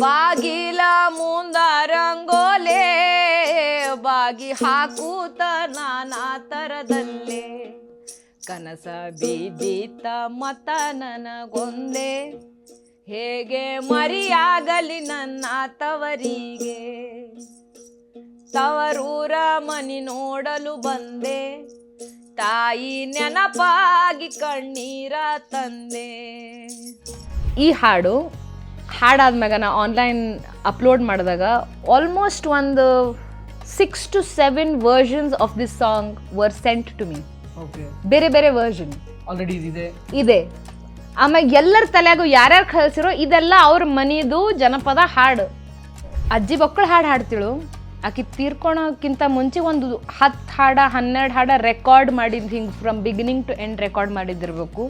ಬಾಗಿಲ ಮುಂದ ರಂಗೋಲೆ ಬಾಗಿ ಹಾಕೂತ ನಾನಾ ತರದಲ್ಲೇ. ಕನಸ ಬೀದಿತ ಮತ ನನಗೊಂದೆ. ಹೇಗೆ ಮರಿಯಾಗಲಿ ನನ್ನ ತವರಿಗೆ. ತವರೂರ ಮನಿ ನೋಡಲು ಬಂದೆ. ತಾಯಿ ನೆನಪಾಗಿ ಕಣ್ಣೀರ ತಂದೆ. ಈ ಹಾಡು ಹಾಡಾದ್ಮ್ಯಾಗ ನಾ ಆನ್ಲೈನ್ ಅಪ್ಲೋಡ್ ಮಾಡಿದಾಗ ಆಲ್ಮೋಸ್ಟ್ ಒಂದು six to seven versions of this song were sent to me okay ಬೇರೆ ಬೇರೆ ವರ್ಷನ್ ಆಲ್ರೆಡಿ ಇದೆ ಇದೆ. ಆಮೇಲೆ ಎಲ್ಲರ ತಲೆಯಾಗು ಯಾರ್ಯಾರು ಕಳಿಸಿರೋ ಇದೆಲ್ಲ ಅವ್ರ ಮನೆಯದು ಜನಪದ ಹಾಡು. ಅಜ್ಜಿ ಮಕ್ಕಳು ಹಾಡು ಹಾಡ್ತಿಳು. ಆಕಿ ತೀರ್ಕೊಳೋಕ್ಕಿಂತ ಮುಂಚೆ ಒಂದು ಹತ್ತು ಹಾಡ ಹನ್ನೆರಡು ಹಾಡ ರೆಕಾರ್ಡ್ ಮಾಡಿದ್ದು ಹಿಂಗೆ from beginning to end record ಮಾಡಿದ್ದಿರ್ಬೇಕು.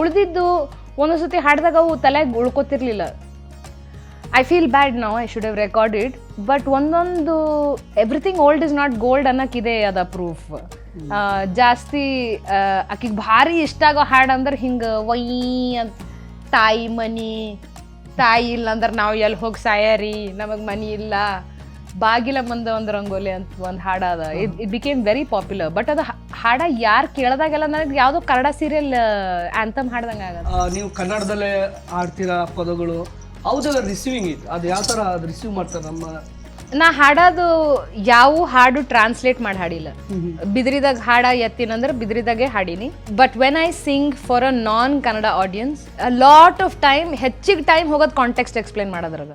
ಉಳಿದಿದ್ದು ಒಂದೊಂದು ಸತಿ ಹಾಡಿದಾಗ ಅವು ತಲೆಗೆ ಉಳ್ಕೊತಿರ್ಲಿಲ್ಲ. ಐ ಫೀಲ್ ಬ್ಯಾಡ್ ನಾವು I should have recorded but ಒಂದೊಂದು everything old is not gold ಅನ್ನೋಕ್ಕಿದೆ ಅದ ಪ್ರೂಫ್ ಜಾಸ್ತಿ ಆಕಿಗೆ ಭಾರಿ ಇಷ್ಟ ಆಗೋ ಹಾಡು ಅಂದ್ರೆ ಹಿಂಗೆ ವೈ ಅಂತ ತಾಯಿ ಮನಿ ತಾಯಿ ಇಲ್ಲ ಅಂದ್ರೆ ನಾವು ಎಲ್ಲಿ ಹೋಗಿ ಸಾಯರಿ ನಮಗೆ ಮನಿ ಇಲ್ಲ ಬಾಗಿಲ ಮುಂದೆ ಒಂದು ರಂಗೋಲಿ ಅಂತ ಒಂದು ಹಾಡ ಅದ. It it became very popular but ಅದು ಹಾಡ ಯಾರು ಕೇಳಿದಾಗೆಲ್ಲ ನನಗೆ ಯಾವುದೋ ಕನ್ನಡ ಸೀರಿಯಲ್ ಆ್ಯಂಥಮ್ ಹಾಡ್ದಂಗೆ ಆಗ ನೀವು ಕನ್ನಡದಲ್ಲೇ ಆಡ್ತೀರಾ ಪದಗಳು? ರಿಸೀವಿಂಗ್ ಅದು ಯಾವ ಥರ ಅದು ರಿಸೀವ್ ಮಾಡ್ತಾರೆ ನಮ್ಮ ನಾ ಹಾಡೋದು ಯಾವ ಹಾಡು ಟ್ರಾನ್ಸ್ಲೇಟ್ ಮಾಡಿ ಹಾಡಿಲ್ಲ. ಬಿದ್ರಿದಾಗ ಹಾಡ ಎತ್ತಿನಂದ್ರೆ ಬಿದ್ರಿದಾಗೆ ಹಾಡಿನಿ. But when I sing for a non Kannada audience lot of time ಹೆಚ್ಚಿಗೆ ಟೈಮ್ ಹೋಗೋದು ಕಾಂಟೆಕ್ಸ್ಟ್ ಎಕ್ಸ್ಪ್ಲೇನ್ ಮಾಡೋದ್ರಾಗ.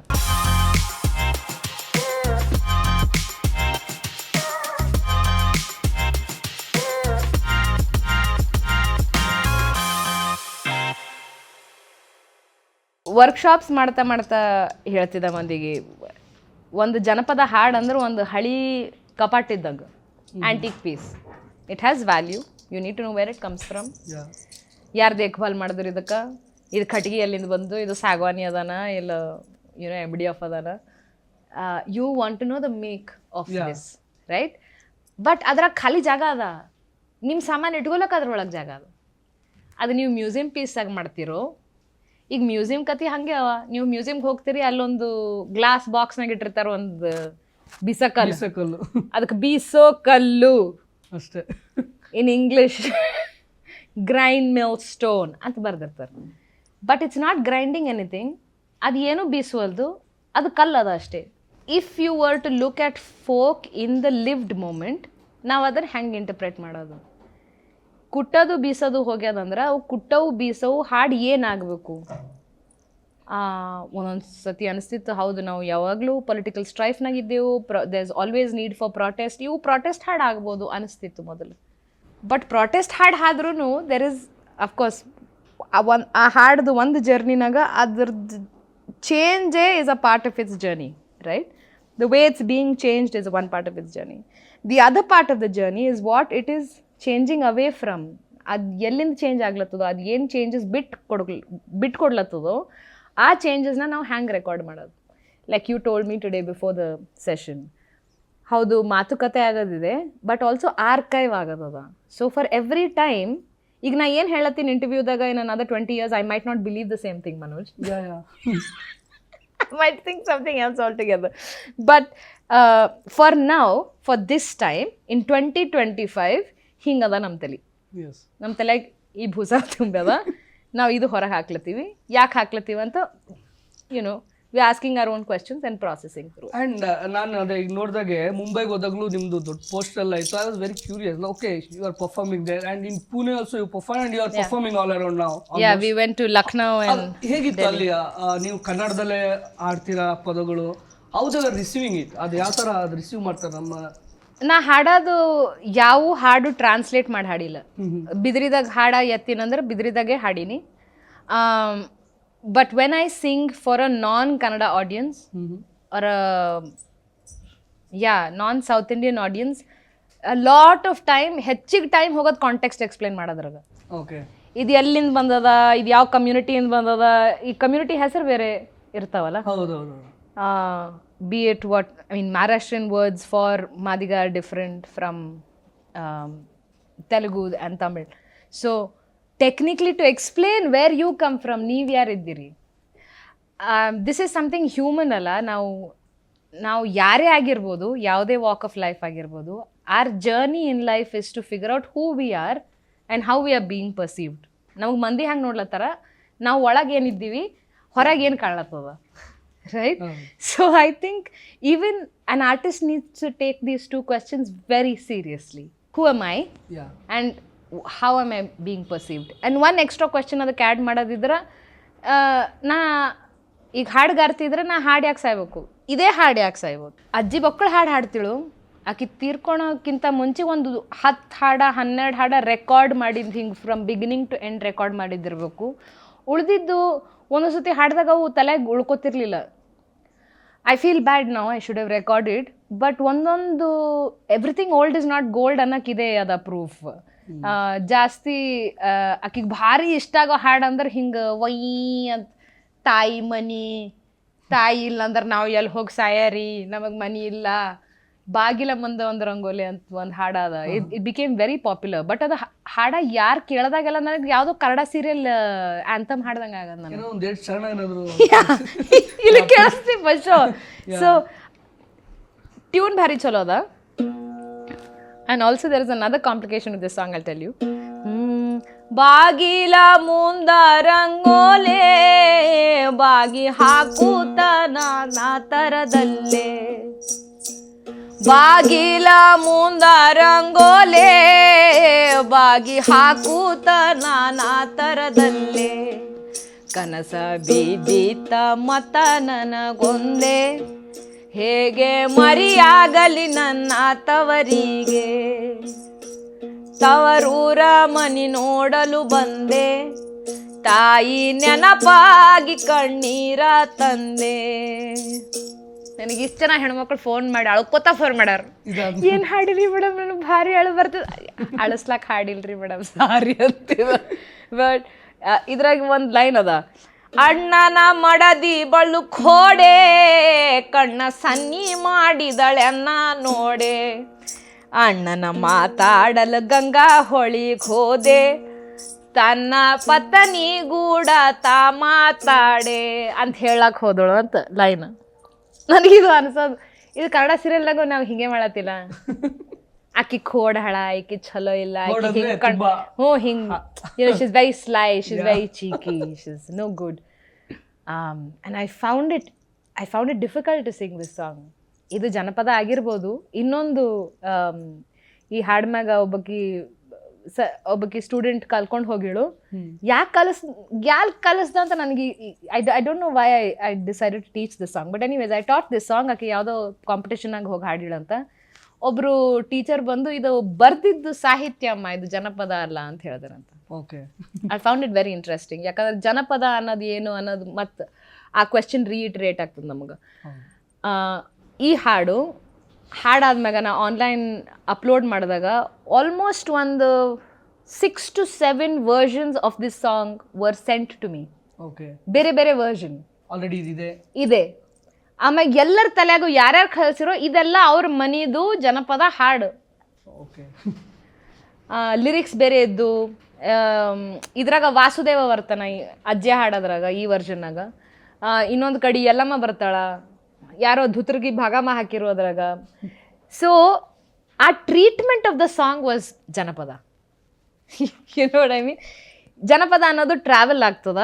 ವರ್ಕ್ಶಾಪ್ಸ್ ಮಾಡ್ತಾ ಮಾಡ್ತಾ ಹೇಳ್ತಿದ್ದ ಮಂದಿಗೆ. ಒಂದು ಜನಪದ ಹಾಡು ಅಂದ್ರೆ ಒಂದು ಹಳಿ ಕಪಾಟ್ ಇದ್ದಂಗೆ antique piece it has value you need to know where it comes from ಯಾರು ದೇಖ್ಭಾಲ್ ಮಾಡಿದ್ರು ಇದಕ್ಕೆ? ಇದು ಕಟ್ಗೆ ಎಲ್ಲಿಂದ ಬಂದು ಇದು ಸಾಗವಾನಿ ಅದಾನ ಇಲ್ಲ you know M D F ಅದಾನ? You want to know the make of. This right but ಅದ್ರಾಗ ಖಾಲಿ ಜಾಗ ಅದ. ನಿಮ್ಮ ಸಾಮಾನು ಇಟ್ಕೊಳಕ್ಕೆ ಅದ್ರೊಳಗೆ ಜಾಗ ಅದ. ಅದು ನೀವು ಮ್ಯೂಸಿಯಂ ಪೀಸಾಗಿ ಮಾಡ್ತಿರೋ ಈಗ ಮ್ಯೂಸಿಯಂ ಕತಿ ಹಾಗೆ ಅವ. ನೀವು ಮ್ಯೂಸಿಯಂಗೆ ಹೋಗ್ತೀರಿ ಅಲ್ಲೊಂದು ಗ್ಲಾಸ್ ಬಾಕ್ಸ್ನಾಗ ಇಟ್ಟಿರ್ತಾರೆ ಒಂದು ಬಿಸಕಲ್ಲು. ಬಿಸಕಲ್ಲು. ಅದಕ್ಕೆ ಬೀಸೋ ಕಲ್ಲು ಅಷ್ಟೇ. In English grind mill stone ಅಂತ ಬರ್ದಿರ್ತಾರೆ. But it's not grinding anything ಅದು ಏನು ಬೀಸುವಲ್ದು ಅದು ಕಲ್ಲದ ಅಷ್ಟೇ. If you were to look at folk in the lived moment ನಾವು ಅದನ್ನು ಹೆಂಗೆ ಇಂಟರ್ಪ್ರೇಟ್ ಮಾಡೋದು? ಕುಟ್ಟೋದು ಬೀಸೋದು ಹೋಗ್ಯದಂದ್ರೆ ಅವು ಕುಟ್ಟವು ಬೀಸವು ಹಾಡು ಏನಾಗಬೇಕು? ಒಂದೊಂದು ಸತಿ ಅನಿಸ್ತಿತ್ತು, ಹೌದು, ನಾವು ಯಾವಾಗಲೂ ಪೊಲಿಟಿಕಲ್ ಸ್ಟ್ರೈಫ್ನಾಗಿದ್ದೆವು ಪ್ರ there is always need for protest ಇವು ಪ್ರೊಟೆಸ್ಟ್ ಹಾಡು ಆಗ್ಬೋದು ಅನಿಸ್ತಿತ್ತು ಮೊದಲು. ಬಟ್ ಪ್ರೊಟೆಸ್ಟ್ ಹಾಡು ಆದ್ರೂ ದೆರ್ ಇಸ್ ಅಫ್ಕೋರ್ಸ್ ಒಂದು, ಆ ಹಾಡ್ದು ಒಂದು ಜರ್ನಿನಾಗ ಅದ್ರದ್ದು ಚೇಂಜೇ is a part of its journey right the way it's being changed is one part of its journey the other part of the journey is what it is changing away from ಅದು ಎಲ್ಲಿಂದ change ಆಗ್ಲತ್ತದೋ ಅದು ಏನು changes ಬಿಟ್ಟು ಕೊಡ್ಲ ಬಿಟ್ಟು ಕೊಡ್ಲತ್ತದೋ ಆ ಚೇಂಜಸ್ನ ನಾವು ಹ್ಯಾಂಗೆ ರೆಕಾರ್ಡ್ ಮಾಡೋದು? Like you told me today before the session ಹೌದು ಮಾತುಕತೆ ಆಗೋದಿದೆ ಬಟ್ ಆಲ್ಸೋ ಆರ್ಕೈವ್ ಆಗೋದದ. ಸೊ ಫಾರ್ ಎವ್ರಿ ಟೈಮ್ ಈಗ ನಾ ಏನು ಹೇಳತ್ತೀನಿ ಇಂಟರ್ವ್ಯೂದಾಗ in another twenty years I might not believe the same thing Manoj. Yeah think something else altogether else altogether. Now for this time in twenty twenty five 2025, ಹಿಂಗದ ನಮ್ಮ ತಲೆ. ನಮ್ಮ ತಲೆಯಾಗ ಈ ಭೂಸ ತುಂಬ್ಯದ. ನಾವು ಇದು ಹೊರಗೆ ಹಾಕ್ಲತ್ತೀವಿ. ಯಾಕೆ ಹಾಕ್ಲತ್ತೀವಿ ಅಂತ you know we asking our own questions and processing through and ನಾನು ಅದೇ ಈಗ ನೋಡಿದಾಗೆ ಮುಂಬೈಗೆ ಹೋದಾಗಲೂ ನಿಮ್ಮದು ದೊಡ್ಡ ಪೋಸ್ಟ್ ಎಲ್ಲ ಇತ್ತು. I was very curious okay you are performing there and in Pune also you perform and you are performing all around ನಾವು yeah we went to Lucknow ಹೇಗಿತ್ತು ಅಲ್ಲಿ ಆ, ನೀವು ಕನ್ನಡದಲ್ಲೇ ಆಡ್ತೀರಾ ಪದಗಳು? ಹೌದಲ್ಲ ರಿಸೀವಿಂಗ್ ಇಟ್ ಅದು ಯಾವ ಥರ ಅದು ರಿಸೀವ್ ಮಾಡ್ತಾರೆ ನಮ್ಮ ನಾ ಹಾಡೋದು ಯಾವ ಹಾಡು ಟ್ರಾನ್ಸ್ಲೇಟ್ ಮಾಡಿ ಹಾಡಿಲ್ಲ. ಬಿದ್ರಿದಾಗ ಹಾಡ ಎತ್ತಿನಂದ್ರೆ ಬಿದ್ರಿದಾಗೆ ಹಾಡೀನಿ. But when I sing for a non Kannada audience or yeah non South Indian audience lot of time ಹೆಚ್ಚಿಗೆ ಟೈಮ್ ಹೋಗೋದು ಕಾಂಟೆಕ್ಸ್ಟ್ ಎಕ್ಸ್ಪ್ಲೇನ್ ಮಾಡೋದ್ರಾಗ. ಓಕೆ ಇದು ಎಲ್ಲಿಂದ ಬಂದದ ಇದು ಯಾವ ಕಮ್ಯುನಿಟಿಯಿಂದ ಬಂದದ ಈ ಕಮ್ಯುನಿಟಿ ಹೆಸರು ಬೇರೆ ಇರ್ತಾವಲ್ಲ? ಹೌದು ಹೌದು be it what I mean, Maharashtrian words for Madiga are different from um, Telugu and Tamil. So, technically, to explain where you come from, ನೀವು ಯಾರಿದ್ದೀರಿ ದಿಸ್ ಇಸ್ ಸಮಥಿಂಗ್ ಹ್ಯೂಮನ್ ಅಲ್ಲ. ನಾವು ನಾವು ಯಾರೇ ಆಗಿರ್ಬೋದು ಯಾವುದೇ ವಾಕ್ ಆಫ್ ಲೈಫ್ ಆಗಿರ್ಬೋದು or journey in life is to figure out who we are and how we are being perceived ನಮಗೆ ಮಂದಿ ಹಂಗೆ ನೋಡ್ಲತ್ತಾರ? ನಾವು ಒಳಗೆ ಏನಿದ್ದೀವಿ ಹೊರಗೆ ಏನು ಕಾಣ್ಲತ್ತದ? Right so I think even an artist needs to take these two questions very seriously who am I yeah and how am I being perceived and one extra question ಅದಕ್ಕೆ ಆ್ಯಡ್ ಮಾಡೋದಿದ್ರೆ ನಾ ಈಗ ಹಾಡುಗಾರ್ತಿದ್ರೆ ನಾ ಹಾಡು ಯಾಕೆ ಸಾಯ್ಬೇಕು? ಇದೇ ಹಾಡು ಯಾಕೆ ಸಾಯ್ಬೋದು? ಅಜ್ಜಿ ಮಕ್ಕಳು ಹಾಡು ಹಾಡ್ತಿಳು ಆಕಿ ತೀರ್ಕೊಳೋಕ್ಕಿಂತ ಮುಂಚೆ ಒಂದು ಹತ್ತು ಹಾಡ ಹನ್ನೆರಡು ಹಾಡ ರೆಕಾರ್ಡ್ ಮಾಡಿದ್ದು ಹಿಂಗೆ from beginning to end record ಮಾಡಿದ್ದಿರ್ಬೇಕು. ಉಳಿದಿದ್ದು ಒಂದೊಂದು ಸತಿ ಹಾಡಿದಾಗ ಅವು ತಲೆಗೆ ಉಳ್ಕೊತಿರ್ಲಿಲ್ಲ. ಐ ಫೀಲ್ ಬ್ಯಾಡ್ ನಾವು I should have recorded but ಒಂದೊಂದು everything old is not gold ಅನ್ನೋಕ್ಕಿದೆ ಅದ ಪ್ರೂಫ್ ಜಾಸ್ತಿ ಆಕಿಗೆ ಭಾರಿ ಇಷ್ಟ ಆಗೋ ಹಾಡು ಅಂದ್ರೆ ಹಿಂಗೆ ವೈ ಅಂತ ತಾಯಿ ಮನಿ ತಾಯಿ ಇಲ್ಲ ಅಂದ್ರೆ ನಾವು ಎಲ್ಲಿ ಹೋಗಿ ಸಾಯರಿ ನಮಗೆ ಮನಿ ಇಲ್ಲ. ಬಾಗಿಲ ಮುಂದ ಒಂದು ರಂಗೋಲಿ ಅಂತ ಒಂದು ಹಾಡ ಅದ. It it became very popular but ಅದು ಹಾಡ ಯಾರು ಕೇಳಿದಾಗೆಲ್ಲ ನನಗೆ ಯಾವುದೋ ಕನ್ನಡ ಸೀರಿಯಲ್ ಆಂಥಮ್ ಹಾಡ್ದಂಗೆ ಆಗದ ನನಗೆ. ಇಲ್ಲಿ ಕೇಳಿಸ್ತಿ ಫಸ್ಟ್ ಸೊ ಟ್ಯೂನ್ ಭಾರಿ ಚಲೋ ಅದ. And also there is another complication with this song ಅಲ್ಲಿ ಟೆಲ್ ಯು ಬಾಗಿಲ ಮುಂದ ರಂಗೋಲೆ ಬಾಗಿ ಹಾಕೂತ ನಾನಾ ತರದಲ್ಲೇ. ಬಾಗಿಲ ಮುಂದ ರಂಗೋಲೆ ಬಾಗಿ ಹಾಕೂತ ನಾನಾ ತರದಲ್ಲೇ. ಕನಸ ಬೀದಿತ ಮತ ನನಗೊಂದೆ. ಹೇಗೆ ಮರಿಯಾಗಲಿ ನನ್ನ ತವರಿಗೆ. ತವರೂರ ಮನಿ ನೋಡಲು ಬಂದೆ. ತಾಯಿ ನೆನಪಾಗಿ ಕಣ್ಣೀರ ತಂದೆ. ನನಗೆ ಇಷ್ಟು ಜನ ಹೆಣ್ಮಕ್ಳು ಫೋನ್ ಮಾಡಿ ಅಳ್ಕೋತಾ ಫೋನ್ ಮಾಡ್ಯಾರ ಏನು ಏನ್ ಹಾಡಿಲ್ರಿ ಮೇಡಮ್ ನನಗೆ ಭಾರಿ ಅಳು ಬರ್ತದ. ಅಳಸ್ಲಾಕ್ ಹಾಡಿಲ್ರಿ ಮೇಡಮ್ ಸಾರಿ ಅಂತ ಬಟ್ ಇದ್ರಾಗ ಒಂದು ಲೈನ್ ಅದ. ಅಣ್ಣನ ಮಡದಿ ಬಳ್ಳು ಖೋಡೆ ಕಣ್ಣ ಸನ್ನಿ ಮಾಡಿದಳೆ ಅನ್ನ ನೋಡೆ. ಅಣ್ಣನ ಮಾತಾಡಲು ಗಂಗಾ ಹೊಳಿ ಹೋದೆ. ತನ್ನ ಪತನಿ ಗೂಡ ತಾ ಮಾತಾಡೆ. ಅಂತ ಹೇಳಕ್ ಹೋದಳು ಅಂತ ಲೈನ್ ನನಗಿದು ಅನ್ಸೋದು. ಇದು ಕನ್ನಡ ಸೀರಿಯಲ್ದಾಗ ನಾವು ಹಿಂಗೆ ಮಾಡತ್ತಿಲ್ಲ. ಆಕಿ ಖೋಡ್ ಹಳ ಆಕಿ ಚಲೋ ಇಲ್ಲ ಖೋಡ್ ಆಕಿ ಅಂದ್ರೆ ಹಿಂಗ್ ಕಣ್ ಹ್ಞೂ ಹಿಂಗ್ she's very sly she's very cheeky she's no good and I found it I found it difficult to sing this song ಇದು ಜನಪದ ಆಗಿರ್ಬೋದು. ಇನ್ನೊಂದು ಆಮ್, ಈ ಹಾಡ್ಮ್ಯಾಗ ಒಬ್ಬಕಿ ಸ ಒಬ್ಬಕಿ ಸ್ಟೂಡೆಂಟ್ ಕಲ್ಕೊಂಡು ಹೋಗಿಳು. ಯಾಕೆ ಕಲಿಸ್ ಯಾಕೆ ಕಲಿಸ್ದ ಅಂತ ನನಗೆ I I don't know why I I decided to teach this song but anyways I taught this song ಆಕೆ ಯಾವುದೋ ಕಾಂಪಿಟೇಷನಾಗ ಹೋಗಿ ಹಾಡಿಳಂತ ಒಬ್ಬರು ಟೀಚರ್ ಬಂದು ಇದು ಬರ್ದಿದ್ದು ಸಾಹಿತ್ಯ ಅಮ್ಮ ಇದು ಜನಪದ ಅಲ್ಲ ಅಂತ ಹೇಳಿದ್ರಂತ. Okay I found it very interesting ಯಾಕಂದ್ರೆ ಜನಪದ ಅನ್ನೋದು ಏನು ಅನ್ನೋದು ಮತ್ತು ಆ ಕ್ವೆಶನ್ ರೀಇಟ್ರೇಟ್ ಆಗ್ತದೆ ನಮಗೆ. ಈ ಹಾಡು ಹಾಡಾದ್ಮ್ಯಾಗ ನಾ ಆನ್ಲೈನ್ ಅಪ್ಲೋಡ್ ಮಾಡಿದಾಗ ಆಲ್ಮೋಸ್ಟ್ ಒಂದು six to seven versions of this song were sent to me okay ಬೇರೆ ಬೇರೆ ವರ್ಷನ್ ಆಲ್ರೆಡಿ ಇದೆ ಇದೆ? ಆಮ್ಯಾಗ ಎಲ್ಲರ ತಲೆಯಾಗು ಯಾರ್ಯಾರು ಕಳಿಸಿರೋ ಇದೆಲ್ಲ ಅವ್ರ ಮನಿದು ಜನಪದ ಹಾಡು. ಓಕೆ ಲಿರಿಕ್ಸ್ ಬೇರೆ ಇದ್ದು ಇದ್ರಾಗ ವಾಸುದೇವ ಬರ್ತಾನ ಈ ಅಜ್ಜೆ ಹಾಡೋದ್ರಾಗ ಈ ವರ್ಷನ್ನಾಗ ಇನ್ನೊಂದು ಕಡೆ ಎಲ್ಲಮ್ಮ ಬರ್ತಾಳ. ಯಾರೋ ಧುತ್ರಗಿ ಭಾಗಮ ಹಾಕಿರೋದ್ರಾಗ. So a treatment of the song was ಜನಪದ. ಐ ಮೀನ್ ಜನಪದ ಅನ್ನೋದು ಟ್ರಾವೆಲ್ ಆಗ್ತದ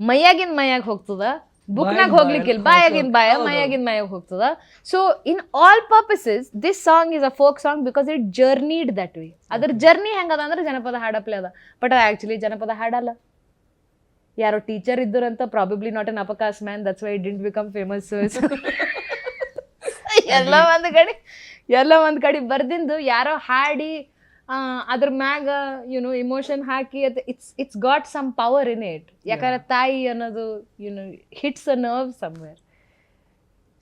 ಮೈಯಾಗಿನ ಮೈಯಾಗ ಹೋಗ್ತದ ಬುಕ್ನಾಗ ಹೋಗ್ಲಿಕ್ಕಿಲ್ಲ ಬಾಯಾಗಿನ ಬಾಯ ಮೈಯಾಗಿನ ಮೈಯಾಗ ಹೋಗ್ತದ. So in all purposes this song is a folk song because it journeyed that way ಅದ್ರ ಜರ್ನಿ ಹೆಂಗದ ಅಂದ್ರೆ ಜನಪದ ಹಾಡಪ್ಲೆ ಅದ. ಬಟ್ ಆಕ್ಚುಲಿ ಆ್ಯಕ್ಚುಲಿ ಜನಪದ ಹಾಡಲ್ಲ. ಯಾರೋ teacher ಇದ್ದರಂತ probably not an upcaste man that's why didn't become famous ಎಲ್ಲ ಒಂದ್ ಕಡೆ ಎಲ್ಲ ಒಂದ್ ಕಡೆ ಬರ್ದಿಂದು ಯಾರೋ ಹಾಡಿ ಅದ್ರ ಮ್ಯಾಗ ಯುನೋ ಇಮೋಷನ್ ಹಾಕಿ ಅದು it's it's got some power in it ಯಾಕಂದ್ರೆ ತಾಯಿ ಅನ್ನೋದು you know hits a nerve somewhere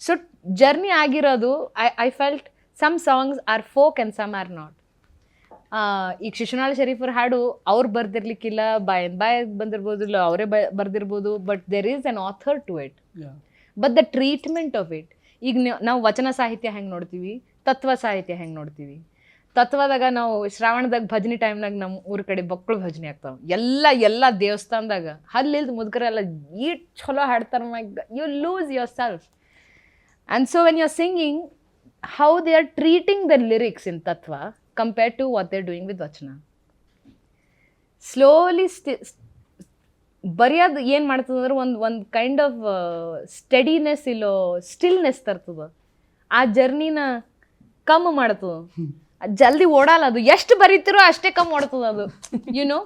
so journey ಆಗಿರೋದು I I felt some songs are folk and some are not ಈಗ ಶಿಶುನಾಳ ಶರೀಫರ್ ಹಾಡು ಅವ್ರು ಬರ್ದಿರ್ಲಿಕ್ಕಿಲ್ಲ ಬಾಯ್ ಬಾಯ್ ಬಂದಿರ್ಬೋದು ಇಲ್ಲ ಅವರೇ ಬರ್ದಿರ್ಬೋದು but there is an author to it but the treatment of it ಈಗ ನಾವು ವಚನ ಸಾಹಿತ್ಯ ಹೆಂಗೆ ನೋಡ್ತೀವಿ? ತತ್ವ ಸಾಹಿತ್ಯ ಹೆಂಗೆ ನೋಡ್ತೀವಿ? ತತ್ವದಾಗ ನಾವು ಶ್ರಾವಣದಾಗ ಭಜನೆ ಟೈಮ್ನಾಗ ನಮ್ಮ ಊರ ಕಡೆ ಬಕ್ಕಳು ಭಜನೆ ಆಗ್ತಾವೆ. ಎಲ್ಲ ಎಲ್ಲ ದೇವಸ್ಥಾನದಾಗ ಹಲ್ಲಿಲ್ದ ಮುದುಕರೆಲ್ಲ ಈಟ್ ಚಲೋ ಹಾಡ್ತಾರ may you lose yourself and so when you are singing how they are treating the lyrics in tattva compare to what they are doing with vachana slowly ಸ್ಟಿ ಬರೆಯೋದು ಏನು ಮಾಡ್ತದೆ ಅಂದ್ರೆ ಒಂದು ಒಂದು ಕೈಂಡ್ ಆಫ್ ಸ್ಟಡಿನೆಸ್ ಇಲ್ಲೋ ಸ್ಟಿಲ್ನೆಸ್ ತರ್ತದ. ಆ ಜರ್ನಿನ ಕಮ್ಮಿ ಮಾಡ್ತದ. ಅದ್ ಜಲ್ದಿ ಓಡಲ್ಲ ಅದು. ಎಷ್ಟು ಬರೀತಿರೋ ಅಷ್ಟೇ ಕಮ್ಮಿ ಓಡ್ತದ ಅದು. You know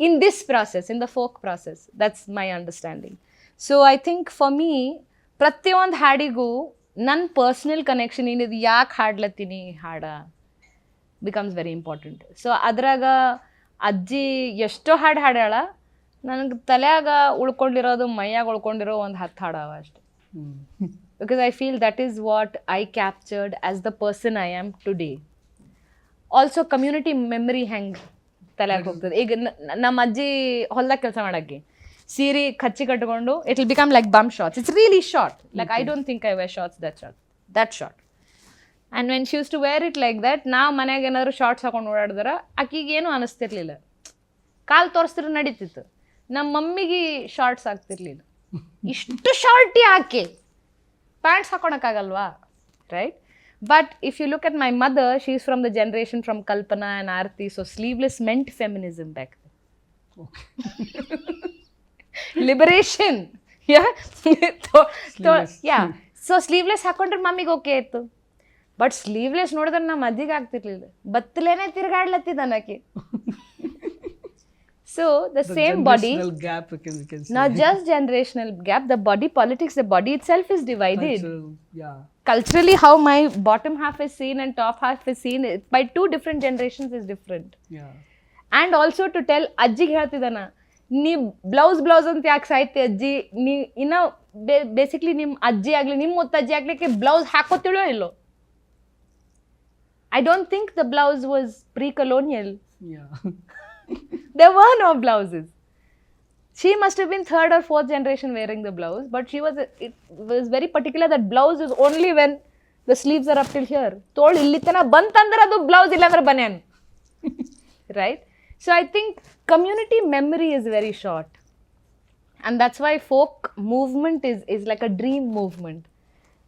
in this process in the folk process that's my understanding so I I think me ಪ್ರತಿಯೊಂದು ಹಾಡಿಗೂ ನನ್ನ ಪರ್ಸ್ನಲ್ ಕನೆಕ್ಷನ್ ಏನಿದೆ ಯಾಕೆ ಹಾಡ್ಲತ್ತೀನಿ ಹಾಡ ಬಿಕಮ್ಸ್ ವೆರಿ ಇಂಪಾರ್ಟೆಂಟ್ ಸೊ ಅದ್ರಾಗ ಅಜ್ಜಿ ಎಷ್ಟೋ ಹಾಡು ಹಾಡ್ಯಾಳ ನನಗೆ ತಲೆಯಾಗ ಉಳ್ಕೊಂಡಿರೋದು, ಮೈಯಾಗ ಉಳ್ಕೊಂಡಿರೋ ಒಂದು ಹತ್ತು ಹಾಡವ ಅಷ್ಟೆ. Because I feel that is what I captured as the person I am today also community memory ಹೆಂಗೆ ತಲೆಯಾಗ ಹೋಗ್ತದೆ. ಈಗ ನಮ್ಮ ಅಜ್ಜಿ ಹೊಲ್ದಾಗ ಕೆಲಸ ಮಾಡೋಕ್ಕೆ ಸೀರೆ ಕಚ್ಚಿ ಕಟ್ಕೊಂಡು it will become like bum shorts it's really short like I don't think I wear shorts that short that short and when she used to wear it like that ನಾವು ಮನ್ಯಾಗ ಏನಾದರೂ ಶಾರ್ಟ್ಸ್ ಹಾಕೊಂಡು ಓಡಾಡಿದ್ರೆ, ಆಕಿಗೆ ಏನು ಅನಿಸ್ತಿರ್ಲಿಲ್ಲ. ಕಾಲು ತೋರಿಸಿದ್ರೆ ನಡೀತಿತ್ತು. ನಮ್ಮ ಮಮ್ಮಿಗೆ ಶಾರ್ಟ್ಸ್ ಆಗ್ತಿರ್ಲಿಲ್ಲ ಇಷ್ಟು ಶಾರ್ಟಿ ಯಾಕೆ pants ಹಾಕೊಳಕ್ಕಾಗಲ್ವಾ? Right but if you look at my mother she is from the generation from Kalpana and Aarti so sleeveless made feminism back liberation yeah yeah so sleeveless ಹಾಕೊಂಡ್ರೆ ಮಮ್ಮಿಗೆ ಓಕೆ ಇತ್ತು. ಬಟ್ ಸ್ಲೀವ್ಲೆಸ್ ನೋಡಿದ್ರೆ ನಮ್ಮ ಮದ್ದಿಗೆ ಆಗ್ತಿರ್ಲಿಲ್ಲ. ಬತ್ತಲೇನೆ ತಿರ್ಗಾಡ್ಲತ್ತಿದ್ದಾನಕ್ಕೆ the, the same body, gap, we can say. not just generational gap the body politics the body itself is divided Cultural, yeah culturally how my bottom half is seen and top half is seen it- by two different generations is different yeah and also to tell ಅಜ್ಜಿಗೆ ಹೇಳ್ತಿದ್ದಾನ ನೀ blouse blouse ಅಂತ ಯಾಕೆ ಸಾಯ್ತಿ ಅಜ್ಜಿ ನೀ ಇನ್ನ basically ನಿಮ್ಮ ಅಜ್ಜಿ ಆಗಲಿ ನಿಮ್ಮ ಮುತ್ತಜ್ಜಿ ಆಗ್ಲಿಕ್ಕೆ ಬ್ಲೌಸ್ ಹಾಕೋತಿಳೋ ಇಲ್ಲೋ I don't think the blouse was pre colonial yeah there were no blouses. She must have been third or fourth generation wearing the blouse, but she was it was very particular that blouse is only when the sleeves are up till here. ತೋಳು ಇಲ್ಲಿ ತನ ಬಂತಂದ್ರೆ ಅದು blouse ಇಲ್ಲಾಂದ್ರೆ banyan right so I think community memory is very short and that's why folk movement is is like a dream movement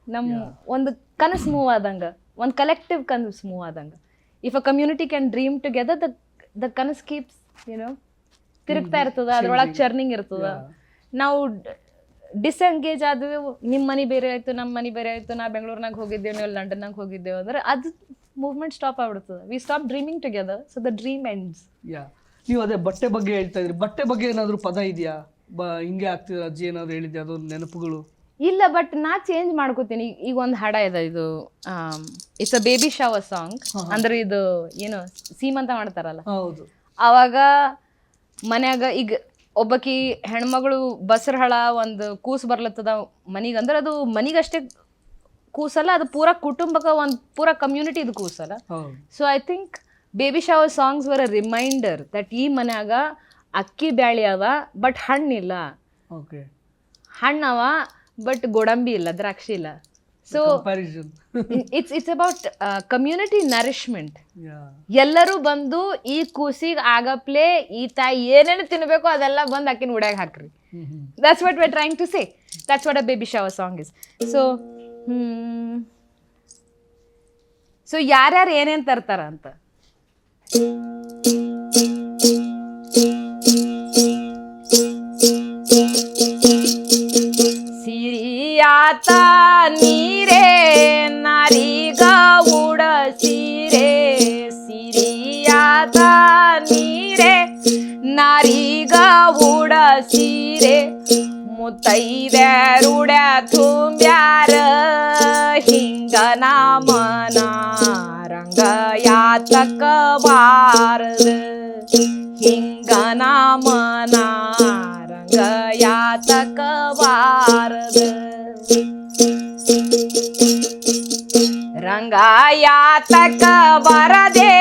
ನಮ್ಮ ಒಂದು ಕನಸು move ಆದಂಗೆ ಒಂದು ಕಲೆಕ್ಟಿವ್ ಕನಸು ಮೂವ್ ಆದಂಗೆ if a community can dream together the the ಕನಸ್ keeps ಏನೋ ತಿರುಗ್ತಾ ಇರ್ತದ ಅದ್ರೊಳಗೆ ಚರ್ನಿಂಗ್ ಇರ್ತದ. ನಾವು ಡಿಸ್ಎಂಗೇಜ್ ಆದ್ವಿ ನಿಮ್ಮ ಮನೆ ಬೇರೆ ಆಯ್ತು ನಮ್ಮ ಮನೆ ಬೇರೆ ಆಯ್ತು ನಾ ಬೆಂಗಳೂರ್ನಾಗ ಹೋಗಿದ್ದೇವೆ ನೀವು ಲಂಡನ್ನಾಗ ಹೋಗಿದ್ದೇವೆ ಅಂದ್ರೆ ಅದು ಮೂವ್ಮೆಂಟ್ ಸ್ಟಾಪ್ ಆಗ್ಬಿಡ್ತದೆ. We stop dreaming together so the dream ends yeah ನೀವು ಅದೇ ಬಟ್ಟೆ ಬಗ್ಗೆ ಹೇಳ್ತಾ ಇದ್ರಿ. ಬಟ್ಟೆ ಬಗ್ಗೆ ಏನಾದ್ರೂ ಪದ ಇದೆಯಾ? ಬ ಹಿಂಗೆ ಆಗ್ತಿದ್ರೆ ಅಜ್ಜಿ ಏನಾದ್ರು ಹೇಳಿದ್ಯಾ? ಅದೊಂದು ನೆನಪುಗಳು? ಇಲ್ಲ ಬಟ್ ನಾ ಚೇಂಜ್ ಮಾಡ್ಕೋತೀನಿ. ಈಗ- ಒಂದು ಹಾಡ ಇದೆ ಇದು it's a baby shower song ಅಂದ್ರೆ ಇದು ಏನು ಸೀಮಂತ ಮಾಡ್ತಾರಲ್ಲ. ಹೌದು. ಅವಾಗ ಮನ್ಯಾಗ ಈಗ ಒಬ್ಬಕಿ ಹೆಣ್ಮಗಳು ಬಸರ್ ಹಳ ಒಂದು ಕೂಸು ಬರ್ಲತ್ತದ ಮನಿಗೆ. ಅಂದ್ರೆ ಅದು ಮನಿಗಷ್ಟೇ ಕೂಸಲ್ಲ ಅದು ಪೂರ ಕುಟುಂಬಕ್ಕೆ ಒಂದು ಪೂರ ಕಮ್ಯುನಿಟಿದು ಕೂಸಲ್ಲ. ಹೌದು. So I think baby shower songs were a reminder that ಈ ಮನ್ಯಾಗ ಅಕ್ಕಿ ಬ್ಯಾಳಿ ಅವ ಬಟ್ ಹಣ್ಣಿಲ್ಲ. ಹಣ್ಣವ ಬಟ್ ಗೋಡಂಬಿ ಇಲ್ಲ ದ್ರಾಕ್ಷಿ ಇಲ್ಲ. So it's it's about community nourishment ಎಲ್ಲರೂ ಬಂದು ಈ ಕೂಸಿಗೆ ಆಗಪ್ಲೆ ಈ ತಾಯಿ ಏನೇನು ತಿನ್ಬೇಕು ಅದೆಲ್ಲ ಬಂದು ಅಕ್ಕಿನ ಉಡ್ಯಾಗ ಹಾಕ್ರಿ. That's what we trying to say that's what a baby shower song is so so ಯಾರ್ಯಾರು ಏನೇನು ತರ್ತಾರ ಅಂತ ಸಿರಿಯಾತ ನೀರೇ ನಾರಿಗ ಉಡ ಸೀರೆ ಸಿರಿಯಾತ ನೀರೇ ನಾರಿಗ ಉಡ ಸೀರೆ ಮುತ್ತೈದ್ಯಾರುಡ ತುಂಬ್ಯಾರ ಹಿಂಗ ನಾಮನ ರಂಗ ಯಾತಕ ಬಾರದ ಹಿಂಗ ನಾಮನ ರಂಗ ಯಾತಕ ಬಾರದ ರಂಗ ಯಾತಕ ಬರದೆ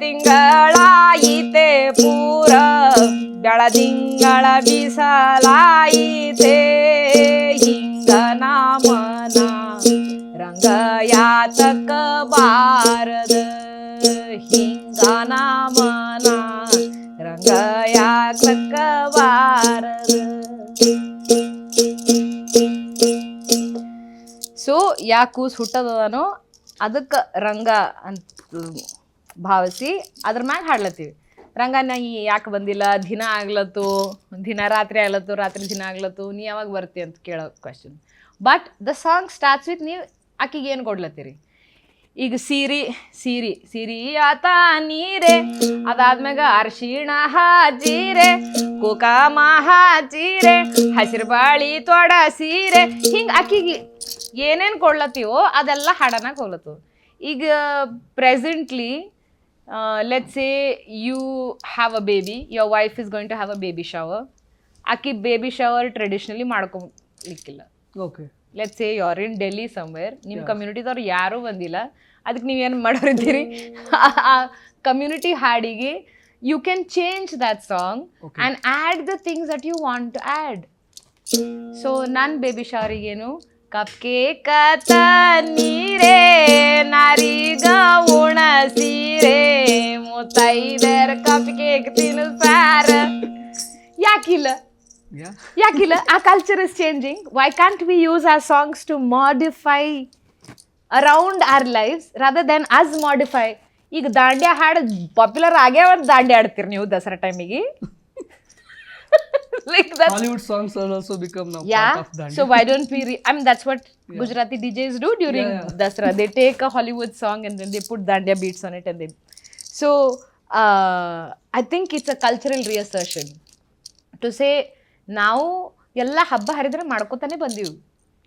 ತಿಂಗಳಾಯಿತೆ ಪೂರ ಬೆಳದಿಂಗಳ ಬಿಸಲಾಯಿತೆ ಹಿಂಗ ನಾಮನ ರಂಗ ಯಾತಕ ಬಾರದ ಹಿಂಗಾನ ಮನ ರಂಗ ಯಾಕ ಬಾರದ ಸೊ, ಯಾ ಕೂಸ್ ಹುಟ್ಟದದನೋ ಅದಕ್ಕೆ ರಂಗ ಅಂತ ಭಾವಿಸಿ ಅದ್ರ ಮ್ಯಾಗ ಹಾಡ್ಲತ್ತೀವಿ. ರಂಗ ನಾ ಈ ಯಾಕೆ ಬಂದಿಲ್ಲ? ದಿನ ಆಗ್ಲತ್ತು, ದಿನ ರಾತ್ರಿ ಆಗ್ಲತ್ತು, ರಾತ್ರಿ ದಿನ ಆಗ್ಲತ್ತು, ನೀ ಯಾವಾಗ ಬರ್ತಿ ಅಂತ ಕೇಳೋ question but the song starts with ನೀವು ಆಕಿಗೆ ಏನು ಕೊಡ್ಲತ್ತೀರಿ? ಈಗ ಸೀರಿ ಸೀರಿ ಸೀರಿ ಆತ ನೀರೆ, ಅದಾದ್ಮ್ಯಾಗ ಅರ್ಶಿಣ ಹಾಜೀರೆ ಕುಕಾಮ ಹಾಜೀರೆ ಹಸಿರು ಬಾಳಿ ತೊಡ ಸೀರೆ, ಹಿಂಗೆ ಆಕಿಗೆ ಏನೇನು ಕೊಡ್ಲತ್ತೀವೋ ಅದೆಲ್ಲ ಹಣನ ಹೋಗ್ಲತ್ತು ಈಗ presently let's say you have a baby your wife is going to have a baby shower ಆಕಿ baby shower traditionally ಮಾಡ್ಕೊಲಿಕ್ಕಿಲ್ಲ. Okay let's say you're in Delhi somewhere ನಿಮ್ಮ ಕಮ್ಯುನಿಟಿದವ್ರು ಯಾರೂ ಬಂದಿಲ್ಲ. ಅದಕ್ಕೆ ನೀವೇನು ಮಾಡೋರಿದ್ದೀರಿ? ಆ ಕಮ್ಯುನಿಟಿ ಹಾಡಿಗೆ you can change that song and add the things that you want to add so ನನ್ನ ಬೇಬಿ ಶಾವರಿಗೇನು ಕಪ್ ಕತ ನೀರೇ ನಾರೀಗ ಉಣ ಸೀರೆ ಮುತ್ತೈದರ ಕಪ್ ಕೇಕ್ ತಿನ್ಸಾರ. ಯಾಕಿಲ್ಲ? ಯಾಕಿಲ್ಲ? ಆ culture is changing why can't we use our songs to modify around our lifes rather than us modify ಈಗ ದಾಂಡ್ಯ ಹಾಡು ಪಾಪ್ಯುಲರ್ ಆಗ್ಯಾವ ದಾಂಡ್ಯ ಆಡ್ತೀರಿ ನೀವು ದಸರಾ ಟೈಮಿಗೆ like that's Hollywood songs are also become now yeah part of ದಂಡಿ so why don't we re- i mean that's what gujarati djs do during Yeah, yeah. dasra they take a hollywood song and then they put dandiya beats on it and they. so uh, i think it's a cultural reassertion to say ನಾವು ಎಲ್ಲ ಹಬ್ಬ ಹರಿದ್ರೆ ಮಾಡ್ಕೋತಾನೆ ಬಂದೀವಿ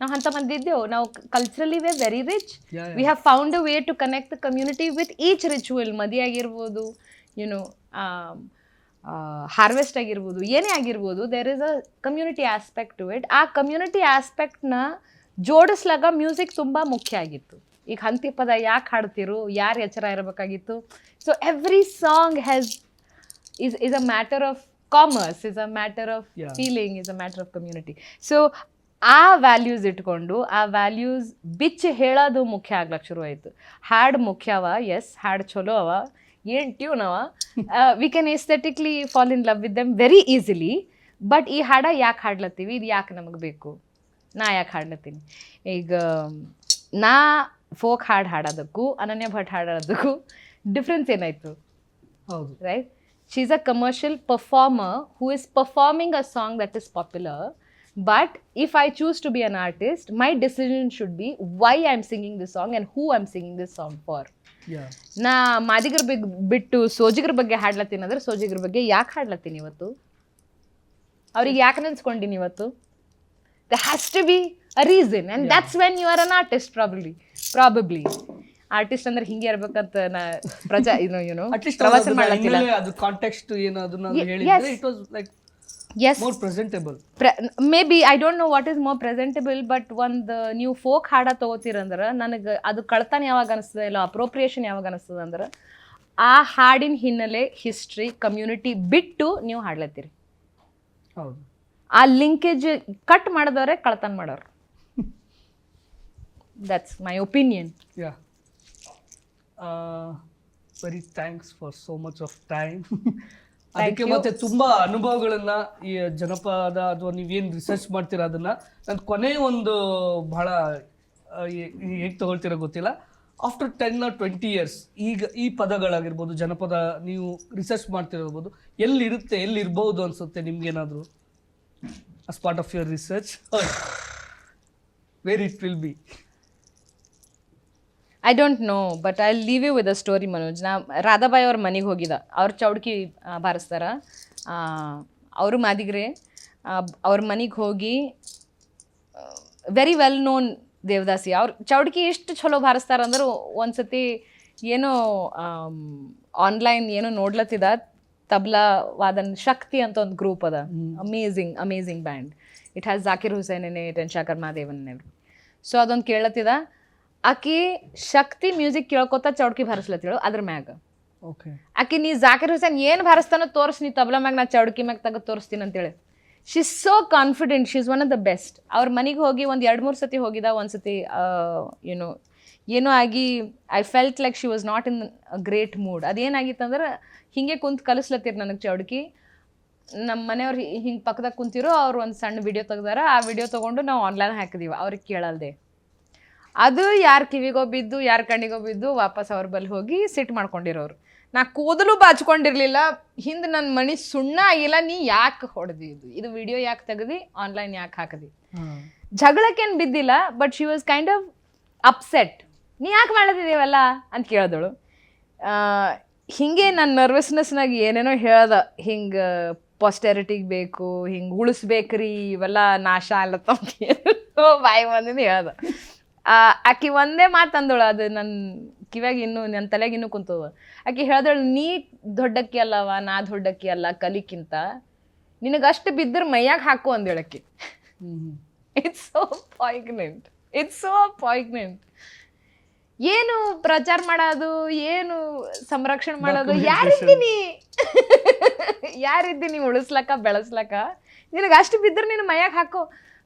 ನಾವು ಅಂತ ಮಂದಿ ಇದ್ದೇವು ನಾವು culturally we very rich Yeah, we have found a way to connect the community with each ritual ಮದಿ ಆಗಿರ್ಬೋದು ಯುನೋ ಹಾರ್ವೆಸ್ಟ್ ಆಗಿರ್ಬೋದು ಏನೇ ಆಗಿರ್ಬೋದು there is a community aspect to it ಆ ಕಮ್ಯುನಿಟಿ ಆಸ್ಪೆಕ್ಟ್ನ ಜೋಡಿಸ್ಲಾಗ ಮ್ಯೂಸಿಕ್ ತುಂಬ ಮುಖ್ಯ ಆಗಿತ್ತು. ಈಗ ಹಂತಿ ಪದ ಯಾಕೆ ಹಾಡ್ತಿರು ಯಾರು ಎಚ್ಚರ ಇರಬೇಕಾಗಿತ್ತು? So every song has is is a matter of commerce is a matter of feeling is a matter of community so ಆ ವ್ಯಾಲ್ಯೂಸ್ ಇಟ್ಕೊಂಡು ಆ ವ್ಯಾಲ್ಯೂಸ್ ಬಿಚ್ಚಿ ಹೇಳೋದು ಮುಖ್ಯ ಆಗ್ಲಕ್ಕೆ ಶುರುವಾಯಿತು. ಹಾಡು ಮುಖ್ಯವ? ಅವ ಎಸ್ ಹಾಡು ಚಲೋ ಅವ ಏನು ಟ್ಯೂನ್ ಅವ? We can aesthetically fall in love with them very easily but ಈ ಹಾಡ ಯಾಕೆ ಹಾಡ್ಲತ್ತೀವಿ? ಇದು ಯಾಕೆ ನಮಗೆ ಬೇಕು? ನಾ ಯಾಕೆ ಹಾಡ್ಲತ್ತೀನಿ? ಈಗ ನಾ ಫೋಕ್ ಹಾಡು ಹಾಡೋದಕ್ಕೂ ಅನನ್ಯ ಭಟ್ ಹಾಡೋದಕ್ಕೂ ಡಿಫ್ರೆನ್ಸ್ ಏನಾಯಿತು? ಹೌದು. Right she is a commercial performer who is performing a song that is popular. But if I choose to be an artist, my decision should be why I'm singing this song and who I'm singing this song for. ನಾ ಮಾದಿಗರ ಬಗ್ಗೆ ಬಿಟ್ಟು ಸೋಜಿಗರ ಬಗ್ಗೆ ಹಾಡ್ಲತ್ತೀನಿ ಅಂದ್ರೆ ಸೋಜಿಗರ ಬಗ್ಗೆ ಯಾಕೆ ಹಾಡ್ಲತ್ತೀನಿ ಇವತ್ತು? ಅವ್ರಿಗೆ ಯಾಕೆ ನೆನ್ಸ್ಕೊಂಡಿನಿ ಇವತ್ತು? The has to be a reason and that's when you are an artist probably probably artist ಅಂದ್ರೆ ಹಿಂಗೆ ಇರ್ಬೇಕಂತ ನಾ ಪ್ರಜಾ ಏನು ಏನು ಪ್ರವಾಸ ಮಾಡ್ಲತ್ತಿಲ್ಲ. ಅದು ಕಾಂಟೆಕ್ಸ್ಟ್ ಏನು ಅದನ್ನ ಹೇಳಿದ್ರೆ it was like is more presentable maybe I don't know what is more presentable but ಒಂದು ನೀವು ಫೋಕ್ ಹಾಡ ತೊಗೋತೀರಂದ್ರೆ ನನಗೆ ಅದು ಕಳ್ತನ ಯಾವಾಗ ಅನಿಸ್ತದೆ ಇಲ್ಲ ಅಪ್ರೋಪ್ರಿಯೇಷನ್ ಯಾವಾಗ ಅನಿಸ್ತದೆ ಅಂದ್ರೆ ಆ ಹಾಡಿನ ಹಿನ್ನೆಲೆ ಹಿಸ್ಟ್ರಿ ಕಮ್ಯುನಿಟಿ ಬಿಟ್ಟು ನೀವು ಹಾಡ್ಲತ್ತೀರಿ. ಹೌದು. ಆ ಲಿಂಕೇಜ್ ಕಟ್ ಮಾಡಿದವರೇ ಕಳ್ತನ ಮಾಡೋರು. That's my opinion yeah very thanks for so much of time ಅದಕ್ಕೆ. ಮತ್ತೆ ತುಂಬಾ ಅನುಭವಗಳನ್ನ ಈ ಜನಪದ ಅಥವಾ ನೀವೇನು ರಿಸರ್ಚ್ ಮಾಡ್ತೀರಾ ಅದನ್ನ ನಾನು ಕೊನೆ ಒಂದು ಬಹಳ ಹೇಗೆ ತಗೊಳ್ತೀರಾ ಗೊತ್ತಿಲ್ಲ. After ten or twenty years ಈಗ ಈ ಪದಗಳಾಗಿರ್ಬೋದು ಜನಪದ ನೀವು ರಿಸರ್ಚ್ ಮಾಡ್ತಿರ್ಬೋದು ಎಲ್ಲಿರುತ್ತೆ ಎಲ್ಲಿರ್ಬೋದು ಅನ್ಸುತ್ತೆ ನಿಮ್ಗೇನಾದರೂ? Part of your research where it will be I don't know but I leave you with a story Manoj ನಾ ರಾಧಾಬಾಯಿ ಅವ್ರ ಮನೆಗೆ ಹೋಗಿದ್ದ. ಅವ್ರ ಚೌಡ್ಕಿ ಬಾರಿಸ್ತಾರ. ಅವರು ಮಾದಿಗ್ರೆ ಅವ್ರ ಮನೆಗೆ ಹೋಗಿ ವೆರಿ ವೆಲ್ ನೋನ್ ದೇವದಾಸಿ. ಅವ್ರ ಚೌಡ್ಕಿ ಎಷ್ಟು ಚಲೋ ಬಾರಿಸ್ತಾರ ಒಂದು ಒಂದ್ಸತಿ ಏನೋ ಆನ್ಲೈನ್ ಏನೋ ನೋಡ್ಲತ್ತಿದ. ತಬ್ಲಾ ವಾದನ್ ಶಕ್ತಿ ಅಂತ ಒಂದು ಗ್ರೂಪ್ ಅದ. Amazing amazing band it has Zakir Hussain in it Shankar Mahadevan so ಅದೊಂದು ಕೇಳತ್ತಿದ. ಆಕಿ ಶಕ್ತಿ ಮ್ಯೂಸಿಕ್ ಕೇಳ್ಕೊತ ಚೌಡ್ಕಿ ಭಾರಿಸ್ಲತ್ತಿಳು ಅದ್ರ ಮ್ಯಾಗ. ಓಕೆ ಆಕಿ ನೀ ಜಾಕಿರ್ ಹುಸೇನ್ ಏನು ಭಾರಿಸ್ತಾನೋ ತೋರಿಸ್ ನೀ ತಬ್ಲಾ ಮ್ಯಾಗ ನಾ ಚೌಡ್ಕಿ ಮ್ಯಾಗ ತಗ ತೋರಿಸ್ತೀನಿ ಅಂತೇಳಿ. She so confident she is one of the best ಅವ್ರ ಮನೆಗೆ ಹೋಗಿ ಒಂದು ಎರಡು ಮೂರು ಸತಿ ಹೋಗಿದ ಒಂದು ಸತಿ ಯುನೋ ಏನೋ ಆಗಿ I felt like she was not in great mood ಅದೇನಾಗಿತ್ತಂದ್ರೆ ಹಿಂಗೆ ಕುಂತು ಕಲಿಸ್ಲತ್ತೀರಿ ನನಗೆ ಚೌಡ್ಕಿ. ನಮ್ಮ ಮನೆಯವ್ರು ಹಿಂಗೆ ಪಕ್ಕದಾಗ ಕುಂತಿರೋ ಅವ್ರು ಒಂದು ಸಣ್ಣ ವಿಡಿಯೋ ತೆಗ್ದಾರ ಆ ವಿಡಿಯೋ ತೊಗೊಂಡು ನಾವು ಆನ್ಲೈನ್ ಹಾಕಿದೀವಿ ಅವ್ರಿಗೆ ಕೇಳಲ್ದೆ. ಅದು ಯಾರ ಕಿವಿಗೋ ಬಿದ್ದು ಯಾರ ಕಣ್ಣಿಗೋ ಬಿದ್ದು ವಾಪಸ್ ಅವ್ರ ಬಲ್ಲಿ ಹೋಗಿ ಸಿಟ್ ಮಾಡ್ಕೊಂಡಿರೋರು. ನಾ ಕೂದಲು ಬಾಚ್ಕೊಂಡಿರ್ಲಿಲ್ಲ ಹಿಂದೆ ನನ್ನ ಮನಿ ಸುಣ್ಣ ಆಗಿಲ್ಲ ನೀ ಯಾಕೆ ಹೊಡೆದಿ ಇದು? ಇದು ವಿಡಿಯೋ ಯಾಕೆ ತೆಗೆದಿ ಆನ್ಲೈನ್ ಯಾಕೆ ಹಾಕದಿ? ಜಗಳಕ್ಕೇನು ಬಿದ್ದಿಲ್ಲ but she was kind of upset ನೀ ಯಾಕೆ ಮಾಡದಿದ್ದೀವಲ್ಲ ಅಂತ ಕೇಳಿದಳು. ಹಿಂಗೆ ನನ್ನ ನರ್ವಸ್ನೆಸ್ನಾಗ ಏನೇನೋ ಹೇಳ್ದ. ಹಿಂಗೆ ಪಾಸ್ಟೆರಿಟಿಗೆ ಬೇಕು ಹಿಂಗೆ ಉಳಿಸ್ಬೇಕ್ರಿ ಇವೆಲ್ಲ ನಾಶ ಅಲ್ಲತ್ತ ಬಾಯಿ ಬಂದಿದ್ದು ಹೇಳ್ದ. ಆಕಿ ಒಂದೇ ಮಾತು ಅಂದಳು ಅದು ನನ್ನ ಕಿವ್ಯಾಗ ಇನ್ನು ನನ್ನ ತಲೆಗೆ ಇನ್ನೂ ಕುಂತದ ಆಕಿ ಹೇಳ್ದಳು ನೀ ದೊಡ್ಡಕ್ಕಿ ಅಲ್ಲವ ನಾ ದೊಡ್ಡಕ್ಕಿ ಅಲ್ಲ ಕಲಿಕ್ಕಿಂತ ನಿನಗಷ್ಟು ಬಿದ್ದರೆ ಮೈಯಾಗ ಹಾಕು ಅಂದೇಳಕ್ಕಿ it's so poignant it's so poignant ಏನು ಪ್ರಚಾರ ಮಾಡೋದು ಏನು ಸಂರಕ್ಷಣೆ ಮಾಡೋದು ಯಾರಿದ್ದೀನಿ? ಯಾರಿದ್ದೀನಿ ಉಳಿಸ್ಲಕ್ಕ ಬೆಳೆಸ್ಲಕ್ಕ? ನಿನಗೆ ಅಷ್ಟು ಬಿದ್ದರೆ ನೀನು ಮೈಯಾಗ ಹಾಕು.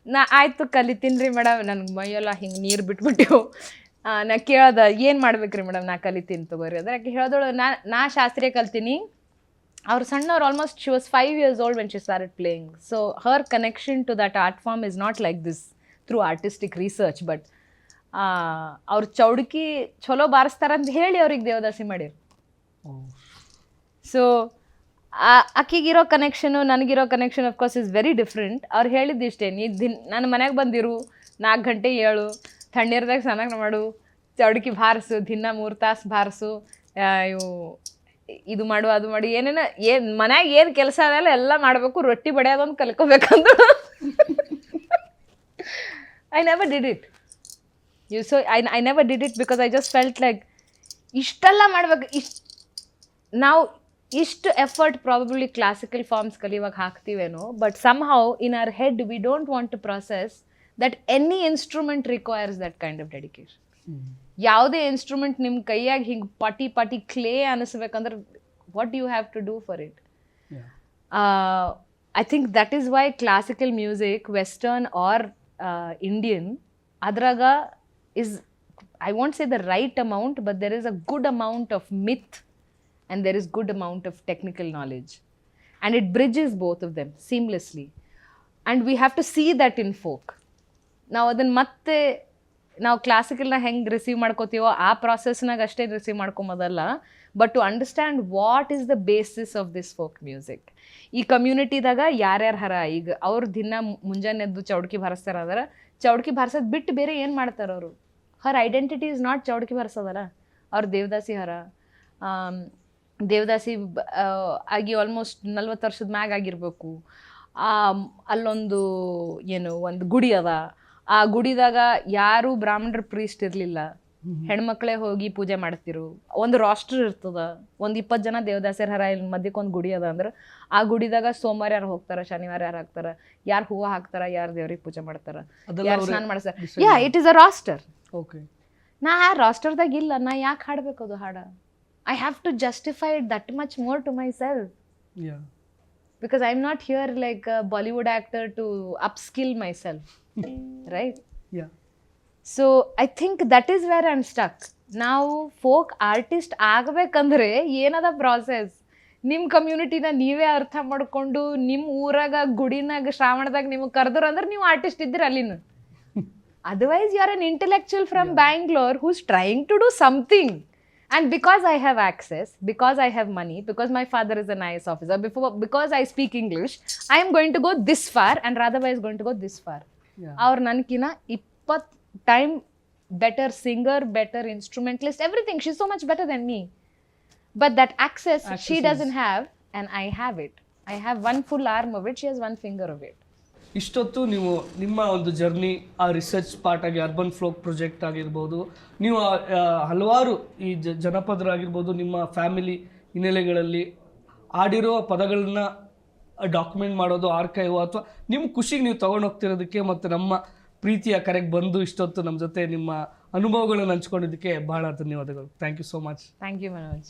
ನಾ ಆಯ್ತು ಕಲಿತೀನಿ ರೀ ಮೇಡಮ್. ನನಗೆ ಮೈಯೆಲ್ಲ ಹಿಂಗೆ ನೀರು ಬಿಟ್ಬಿಟ್ಟು ನಾ ಕೇಳ್ದೆ ಏನು ಮಾಡ್ಬೇಕ್ರಿ ಮೇಡಮ್ ನಾ ಕಲಿತೀನಿ ತಗೋರಿ? ಅಂದ್ರೆ ಆಕೆ ಹೇಳ್ದಳು ನಾ ನಾ ಶಾಸ್ತ್ರೀಯ ಕಲ್ತೀನಿ. ಅವ್ರು ಸಣ್ಣವ್ರು almost she was five years old when she start playing so her connection to that art form is not like this through artistic research but ಅವ್ರ ಚೌಡ್ಕಿ ಚಲೋ ಬಾರಿಸ್ತಾರಂತ ಹೇಳಿ ಅವ್ರಿಗೆ ದೇವದಾಸಿ ಮಾಡಿರು. ಸೊ ಅಕ್ಕಿಗಿರೋ connection ನನಗಿರೋ connection of course is very different ಅವ್ರು ಹೇಳಿದ್ದಿಷ್ಟೇ ನೀ ದಿನ ನನ್ನ ಮನೆಗೆ ಬಂದಿರು ನಾಲ್ಕು ಗಂಟೆ ಏಳು ತಣ್ಣೀರ್ದಾಗ ಸ್ನಾನ ಮಾಡು, ಚೌಡಕಿ ಬಾರಿಸು, ದಿನ ಮೂರು ತಾಸು ಬಾರಿಸು ಇವು, ಇದು ಮಾಡು, ಅದು ಮಾಡು, ಏನೇನೋ, ಏನು, ಮನ್ಯಾಗ ಏನು ಕೆಲಸ ಅದಲ್ಲ ಎಲ್ಲ ಮಾಡಬೇಕು, ರೊಟ್ಟಿ ಬಡಿಯೋದೊಂದು ಕಲ್ಕೋಬೇಕಂತ I never did it you so I I never did it because I just felt like ಇಷ್ಟೆಲ್ಲ ಮಾಡ್ಬೇಕು, ಇಷ್ಟು, ನಾವು ಇಷ್ಟು ಎಫರ್ಟ್ ಪ್ರಾಬಬ್ಲಿ ಕ್ಲಾಸಿಕಲ್ ಫಾರ್ಮ್ಸ್ ಕಲಿಯುವಾಗ ಹಾಕ್ತೀವೇನೋ but somehow in our head we don't want to process that any instrument requires that kind of dedication ಯಾವುದೇ instrument ನಿಮ್ಮ ಕೈಯಾಗ ಹಿಂಗೆ ಪಟಿ ಪಟಿ ಕ್ಲೇ ಅನಿಸ್ಬೇಕಂದ್ರೆ what you have to do for it I think that is why classical music western or Indian ಅದ್ರಾಗ is I want say the right amount but there is a good amount of myth and there is good amount of technical knowledge. And it bridges both of them seamlessly. And we have to see that in folk. ನಾವು ಅದನ್ನು ಮತ್ತೆ ನಾವು ಕ್ಲಾಸಿಕಲ್ನ ಹೆಂಗೆ receive ಮಾಡ್ಕೋತೀವೋ ಆ ಪ್ರಾಸೆಸ್ನಾಗ ಅಷ್ಟೇ receive ಮಾಡ್ಕೊಂಬೋದಲ್ಲ but to understand what is the basis of this folk music ಈ ಕಮ್ಯುನಿಟಿದಾಗ ಯಾರ್ಯಾರು ಹರ, ಈಗ ಅವ್ರು ದಿನ ಮುಂಜಾನೆ ಎದ್ದು ಚೌಡ್ಕಿ ಬಾರಿಸ್ತಾರ ಚೌಡ್ಕಿ ಬಾರಿಸೋದು ಬಿಟ್ಟು ಬೇರೆ ಏನು ಮಾಡ್ತಾರೆ ಅವರು? ಹರ್ ಐಡೆಂಟಿಟಿ ಇಸ್ ನಾಟ್ ಚೌಡ್ಕಿ ಬಾರಿಸೋದಲ್ಲ ಅವ್ರ ದೇವದಾಸಿ ಹರ. ದೇವದಾಸಿ ಆಗಿ ಆಲ್ಮೋಸ್ಟ್ ನಲ್ವತ್ತು ವರ್ಷದ ಮ್ಯಾಗ ಆಗಿರ್ಬೇಕು. ಆ, ಅಲ್ಲೊಂದು ಏನು ಒಂದು ಗುಡಿ ಅದ. ಆ ಗುಡಿದಾಗ ಯಾರು ಬ್ರಾಹ್ಮಣರ ಪ್ರೀಸ್ಟ್ ಇರಲಿಲ್ಲ. ಹೆಣ್ಮಕ್ಳೇ ಹೋಗಿ ಪೂಜೆ ಮಾಡ್ತಿರು. ಒಂದು ರಾಷ್ಟ್ರ ಇರ್ತದ. ಒಂದು ಇಪ್ಪತ್ತು ಜನ ದೇವದಾಸರ ಹರ ಇಲ್ಲಿ ಮಧ್ಯಕ್ಕೆ ಒಂದು ಗುಡಿ ಅದ ಅಂದ್ರೆ ಆ ಗುಡಿದಾಗ ಸೋಮವಾರ ಯಾರು ಹೋಗ್ತಾರ ಶನಿವಾರ ಯಾರು ಹಾಕ್ತಾರ ಯಾರು ಹೂವು ಹಾಕ್ತಾರ ಯಾರು ದೇವ್ರಿಗೆ ಪೂಜೆ ಮಾಡ್ತಾರ ಯಾರು ಸ್ನಾನ yeah it is a roster okay ನಾ ಆ ರಾಸ್ಟರ್ದಾಗ ಇಲ್ಲ ನಾ ಯಾಕೆ ಹಾಡ್ಬೇಕು ಅದು ಹಾಡ? I have to justify it that much more to myself yeah because I'm not here like a Bollywood actor to upskill myself, right? Right So I think that is where I'm stuck. ನಾವು folk artist ಆಗಬೇಕಂದ್ರೆ ಏನದ process ನಿಮ್ಮ ಕಮ್ಯುನಿಟಿನ ನೀವೇ ಅರ್ಥ ಮಾಡ್ಕೊಂಡು ನಿಮ್ಮ ಊರಾಗ ಗುಡಿನಾಗ ಶ್ರಾವಣದಾಗ ನಿಮಗೆ ಕರೆದ್ರು ಅಂದ್ರೆ ನೀವು ಆರ್ಟಿಸ್ಟ್ ಇದ್ದೀರ ಅಲ್ಲಿನ. Otherwise you are an intellectual from Bangalore who's trying to do something And because I have access, because I have money, because my father is an IS officer, before, because I speak English, I am going to go this far and Radhaba is going to go this far. Yeah. ಅವ್ರು ನನಗಿನ ಇಪ್ಪತ್ತು time better singer better instrumentalist everything she so much better then me but that access she Access is- doesn't have and I have it I have one full arm of it she has one finger of it ಇಷ್ಟೊತ್ತು ನೀವು ನಿಮ್ಮ ಒಂದು journey, ಆ research part ಆಗಿ urban folk project ಆಗಿರ್ಬೋದು, ನೀವು ಹಲವಾರು ಈ ಜ, ಜನಪದರಾಗಿರ್ಬೋದು, ನಿಮ್ಮ ಫ್ಯಾಮಿಲಿ ಹಿನ್ನೆಲೆಗಳಲ್ಲಿ ಆಡಿರೋ ಪದಗಳನ್ನ ಡಾಕ್ಯುಮೆಂಟ್ ಮಾಡೋದು ಆರ್ಕೈವ್ ಅಥವಾ ನಿಮ್ಮ ಖುಷಿಗೆ ನೀವು ತಗೊಂಡು ಹೋಗ್ತಿರೋದಕ್ಕೆ ಮತ್ತು ನಮ್ಮ ಪ್ರೀತಿಯ ಕರೆಗೆ ಬಂದು ಇಷ್ಟೊತ್ತು ನಮ್ಮ ಜೊತೆ ನಿಮ್ಮ ಅನುಭವಗಳನ್ನು ಹಂಚ್ಕೊಂಡಿದ್ದಕ್ಕೆ ಬಹಳ ಧನ್ಯವಾದಗಳು. Thank you so much thank you Manoj